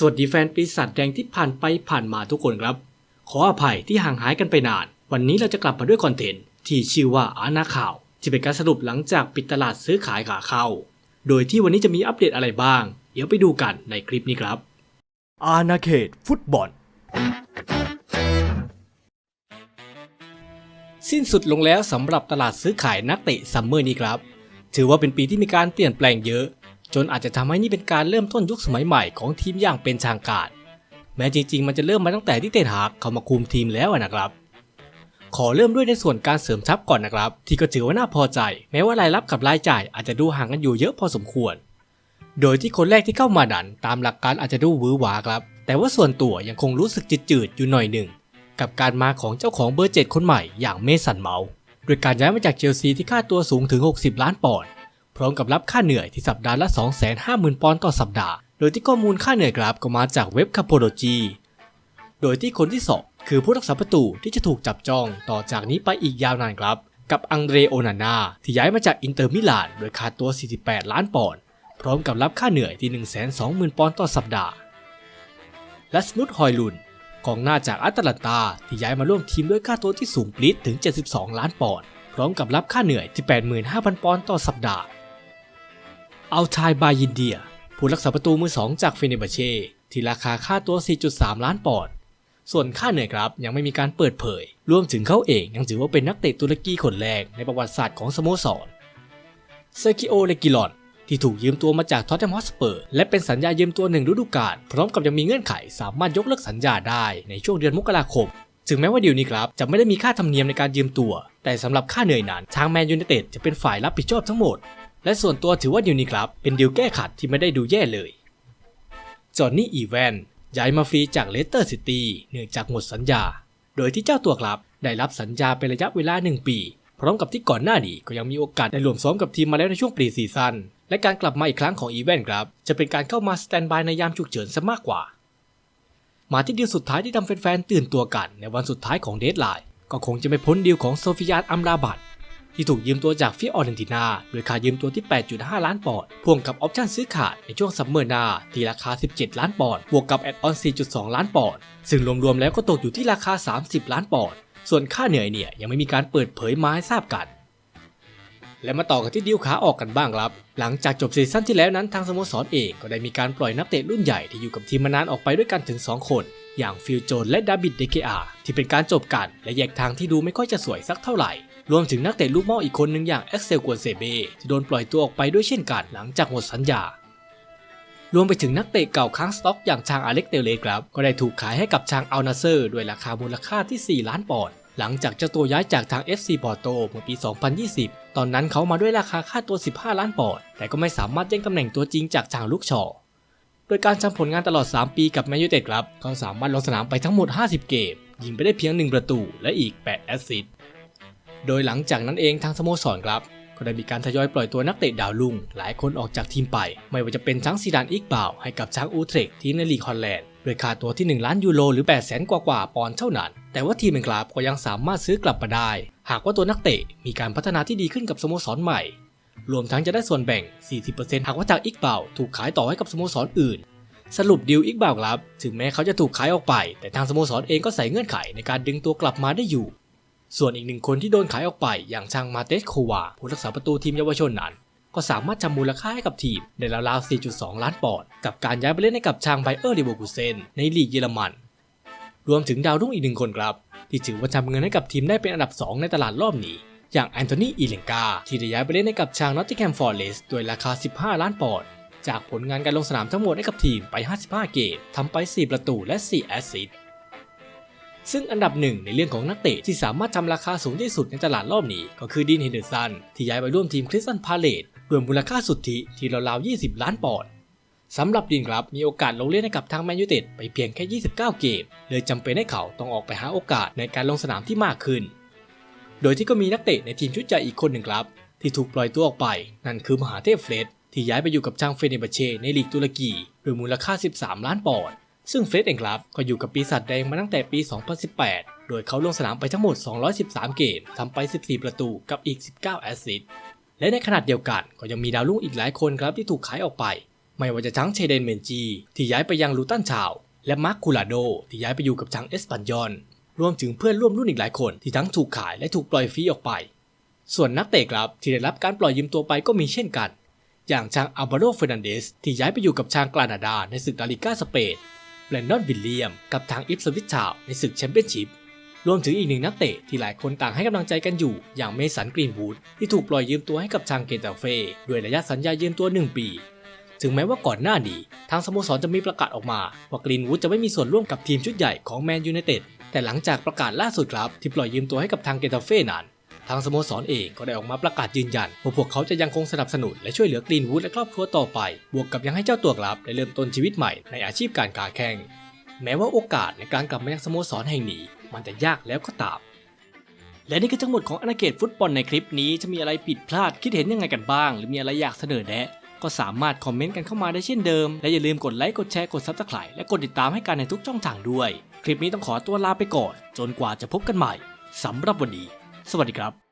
สวัสดีแฟนปีศาจแดงที่ผ่านไปผ่านมาทุกคนครับ ขออภัยที่ห่างหายกันไปนาน วันนี้เราจะกลับมาด้วยคอนเทนต์ที่ชื่อว่าอาณาข่าวที่เป็นการสรุปหลังจากปิดตลาดซื้อขายขาเข้า โดยที่วันนี้จะมีอัปเดตอะไรบ้าง เดี๋ยวไปดูกันในคลิปนี้ครับ อาณาเขตฟุตบอล สิ้นสุดลงแล้วสำหรับตลาดซื้อขายนักเตะซัมเมอร์นี้ครับ ถือว่าเป็นปีที่มีการเปลี่ยนแปลงเยอะ จนอาจจะทำให้นี่เป็นการเริ่มต้นยุคสมัยใหม่ของทีมอย่างเป็นทางการ แม้จริง ๆ มันจะเริ่มมาตั้งแต่ที่เตนฮากเข้ามาคุมทีมแล้วนะครับ ขอเริ่มด้วยในส่วนการเสริมทัพก่อนนะครับ ที่ก็ถือว่าน่าพอใจ แม้ว่ารายรับกับรายจ่ายอาจจะดูห่างกันอยู่เยอะพอสมควร โดยที่คนแรกที่เข้ามานั้นตามหลักการอาจจะดูวือหวาครับ แต่ว่าส่วนตัวยังคงรู้สึกจืดๆอยู่หน่อยหนึ่งกับการมาของเจ้าของเบอร์เจ็ดคนใหม่อย่างเมสันเมาส์โดยการย้ายมาจากเชลซีที่ค่าตัวสูงถึง 60 ล้านปอนด์ พร้อมกับรับค่าเหนื่อยที่สัปดาห์ละ 250,000 ปอนด์ต่อสัปดาห์ โดยที่ข้อมูลค่าเหนื่อยครับก็มาจากเว็บคาโพโลจีโดยที่คนที่สองคือผู้รักษาประตูที่จะถูกจับจองต่อจากนี้ไปอีกยาวนานครับ กับอังเดรโอนานาที่ย้ายมาจากอินเตอร์มิลานโดยค่าตัว 48 ล้านปอนด์พร้อมกับรับค่าเหนื่อยที่ 120,000 ปอนด์ต่อสัปดาห์ และสมุทฮอยลุนกองหน้าจากอัตแลนตาที่ย้ายมาร่วมทีมด้วยค่าตัวที่สูงปรี๊ดถึง 72 ล้านปอนด์พร้อมกับรับค่าเหนื่อยที่ 85,000 ปอนด์ต่อสัปดาห์ อาทายบายินเดีย ผู้รักษาประตูมือสองจากเฟเนบาเช่ ที่ราคาค่าตัว 4.3 ล้านปอนด์ส่วนค่าเหนื่อยครับยังไม่มีการเปิดเผย รวมถึงเขาเองยังถือว่าเป็นนักเตะตุรกีคนแรกในประวัติศาสตร์ของสโมสรเซอร์กิโอเลกิลอนที่ถูกยืมตัวมาจากท็อตแนมฮอสเปอร์ และเป็นสัญญายืมตัวหนึ่งฤดูกาลพร้อมกับยังมีเงื่อนไขสามารถยกเลิกสัญญาได้ในช่วงเดือนมกราคม ถึงแม้ว่าเดีลนี้ครับ จะไม่ได้มีค่าธรรมเนียมในการยืมตัว แต่สำหรับค่าเหนื่อยนั้นทางแมนยูไนเต็ดจะเป็นฝ่ายรับผิดชอบทั้งหมด และส่วนตัวถือว่าดีลนี้ครับ เป็นดีลแก้ขัดที่ไม่ได้ดูแย่เลย จอห์นนี่อีแวนย้ายมาฟรีจากเลสเตอร์ซิตี้เนื่องจากหมดสัญญา โดยที่เจ้าตัวครับได้รับสัญญาเป็นระยะเวลา 1 ปี พร้อมกับที่ก่อนหน้านี้ก็ยังมีโอกาสได้รวมซ้อมกับทีมมาแล้วในช่วงปรีซีซั่นและการกลับมาอีกครั้งของอีแวนครับ จะเป็นการเข้ามาสแตนบายในยามฉุกเฉินซะมากกว่า มาที่ดีลสุดท้ายที่ทำแฟนๆตื่นตัวกัน ในวันสุดท้ายของเดทไลน์ก็คงจะไม่พ้นดีลของโซฟิยานอัมราบัต ที่ถูกยืมตัวจากฟิออเรนตินาโดยค่ายืมตัวที่ 8.5 ล้านปอนด์พ่วงกับออปชั่นซื้อขาดในช่วงซัมเมอร์หนาที่ราคา 17 ล้านปอนด์บวกกับแอดออน 4.2 ล้านปอนด์ซึ่งรวมๆแล้วก็ตกอยู่ที่ราคา 30 ล้านปอนด์ส่วนค่าเหนื่อยเนี่ยยังไม่มีการเปิดเผยมาให้ทราบกัน และมาต่อกันที่ดีลขาออกกันบ้างครับ หลังจากจบซีซั่นที่แล้วนั้นทางสโมสรเองก็ได้มีการปล่อยนักเตะรุ่นใหญ่ที่อยู่กับทีมมานานออกไปด้วยกันถึง 2 คน อย่างฟิลโจนและดาบิดเดเกอาที่เป็นการจบกัน และแยกทางที่ดูไม่ค่อยจะสวยสักเท่าไหร่ รวมถึงนักเตะลูกหม้ออีกคนหนึ่งอย่างเอ็กเซลกวนเซเบที่โดนปล่อยตัวออกไปด้วยเช่นกันหลังจากหมดสัญญารวมไปถึงนักเตะเก่าค้างสต็อกอย่างชางอเล็กเตเลครับ ก็ได้ถูกขายให้กับชางอัลนาเซอร์ด้วยราคามูลค่าที่ 4 ล้านปอนด์หลังจากเจ้าตัวย้ายจากทาง FC ปอร์โตเมื่อปี 2020 ตอนนั้นเขามาด้วยราคาค่าตัว 15 ล้านปอนด์แต่ก็ไม่สามารถแย่งตำแหน่งตัวจริงจากทางลูกชอโดยการทำผลงานตลอด 3 ปีกับแมนยูเต็ดครับเขาสามารถลงสนามไปทั้งหมด 50 เกม ยิงไปได้เพียง 1 ประตูและอีก 8 แอสซิสต์ โดยหลังจากนั้นเองทางสโมสรครับ ก็ได้มีการทยอยปล่อยตัวนักเตะดาวรุ่งหลายคนออกจากทีมไป ไม่ว่าจะเป็นทั้งซีดานอิกบาวให้กับช้างอูเทรกทีมในลีกฮอลแลนด์โดยค่าตัวที่ 1 ล้านยูโรหรือ 8 0 0แสนกว่าปอนด์เท่านั้น แต่ว่าทีมเองครับก็ยังสามารถซื้อกลับมาได้ หากว่าตัวนักเตะมีการพัฒนาที่ดีขึ้นกับสโมสรใหม่ รวมทั้งจะได้ส่วนแบ่ง 40%หากว่าจากอิกบาวถูกขายต่อให้กับสโมสรอื่นสรุปดีลอิกบาวครับ ถึงแม้เขาจะถูกขายออกไป แต่ทางสโมสรเองก็ใส่เงื่อนไขในการดึงตัวกลับมาได้อยู่ ส่วนอีกหนึ่งคนที่โดนขายออกไปอย่างชางมาเตสโควาผู้รักษาประตูทีมเยาวชนนั้น ก็สามารถจำมูลค่าให้กับทีมได้ราวๆ 4.2 ล้านปอนด์กับการย้ายไปเล่นให้กับชางไบเออร์เลเวอร์คูเซนในลีกเยอรมัน รวมถึงดาวรุ่งอีกหนึ่งคนครับ ที่ถือว่าทำเงินให้กับทีมได้เป็นอันดับ 2 ในตลาดรอบนี้ อย่างแอนโทนีอีเลนกาที่ได้ย้ายไปเล่นให้กับชางนอตติแฮมฟอร์เรสด้วยราคา 15 ล้านปอนด์จากผลงานการลงสนามทั้งหมดให้กับทีมไป 55 เกมทำไป 4 ประตูและ 4 แอสซิสต์ ซึ่งอันดับหนึ่งในเรื่องของนักเตะที่สามารถทำราคาสูงที่สุดในตลาดรอบนี้ ก็คือดินเฮนเดอร์สันที่ย้ายไปร่วมทีมคริสตันพาเลตรวมมูลค่าสุทธิที่ราวๆ20 ล้านปอนด์สำหรับดินครับมีโอกาสลงเล่นให้กับทางแมนยูเต็ดไปเพียงแค่ 29 เกม เลยจำเป็นให้เขาต้องออกไปหาโอกาสในการลงสนามที่มากขึ้น โดยที่ก็มีนักเตะในทีมชุดใหญ่อีกคนหนึ่งครับ ที่ถูกปล่อยตัวออกไป นั่นคือมหาเทพเฟรดที่ย้ายไปอยู่กับทางเฟเนบาเช่ในลีกตุรกีโดยมูลค่า 13 ล้านปอนด์ ซึ่งเฟรดเองครับก็อยู่กับปีศาจแดงมาตั้งแต่ปี 2018 โดยเขาลงสนามไปทั้งหมด 213 เกมทำไป 14 ประตูกับอีก 19 แอสซิสต์และในขนาดเดียวกันก็ยังมีดาวรุ่งอีกหลายคนครับที่ถูกขายออกไป ไม่ว่าจะทั้งเชเดนเมนจี ที่ย้ายไปยังลูตันชาว และมาร์คคูลาโด ที่ย้ายไปอยู่กับทางเอสปันยอนรวมถึงเพื่อนร่วมรุ่นอีกหลายคนที่ทั้งถูกขายและถูกปล่อยฟรีออกไป ส่วนนักเตะครับที่ได้รับการปล่อยยืมตัวไปก็มีเช่นกัน อย่างชางอัลบาโรเฟรนันเดสที่ย้ายไปอยู่กับชางกลานาดาในศึกลาลิก้าสเปน แบรนดอนวิลเลียม กับทางอิฟสวิชชาวในศึกแชมเปี้ยนชิพรวมถึงอีกหนึ่งนักเตะที่หลายคนต่างให้กำลังใจกันอยู่ อย่างเมสันกรีนวูดที่ถูกปล่อยยืมตัวให้กับทางเกนตาเฟ่ด้วยระยะสัญญายืมตัว 1 ปี ถึงแม้ว่าก่อนหน้านี้ทางสโมสรจะมีประกาศออกมา ว่ากรีนวูดจะไม่มีส่วนร่วมกับทีมชุดใหญ่ของแมนยูไนเต็ดแต่หลังจากประกาศล่าสุดครับที่ปล่อยยืมตัวให้กับทางเกนตาเฟ่นั้น ทางสโมสรเองก็ได้ออกมาประกาศยืนยันว่าพวกเขาจะยังคงสนับสนุนและช่วยเหลือกรีนวูดและครอบครัวต่อไป บวกกับยังให้เจ้าตัวกลับได้เริ่มต้นชีวิตใหม่ในอาชีพการค้าแข่งแม้ว่าโอกาสในการกลับมายังสโมสรแห่งนี้ มันจะยากแล้วก็ตาม และนี่คือทั้งหมดของอาณาเขตฟุตบอลในคลิปนี้จะมีอะไรผิดพลาดคิดเห็นยังไงกันบ้าง หรือมีอะไรอยากเสนอแนะก็สามารถคอมเมนต์กันเข้ามาได้เช่นเดิม และอย่าลืมกดไลค์ กดแชร์ กดซับสไครต์และกดติดตามให้กันในทุกช่องทางด้วย คลิปนี้ต้องขอตัวลาไปก่อน จนกว่าจะพบกันใหม่สำหรับวันนี้ สวัสดีครับ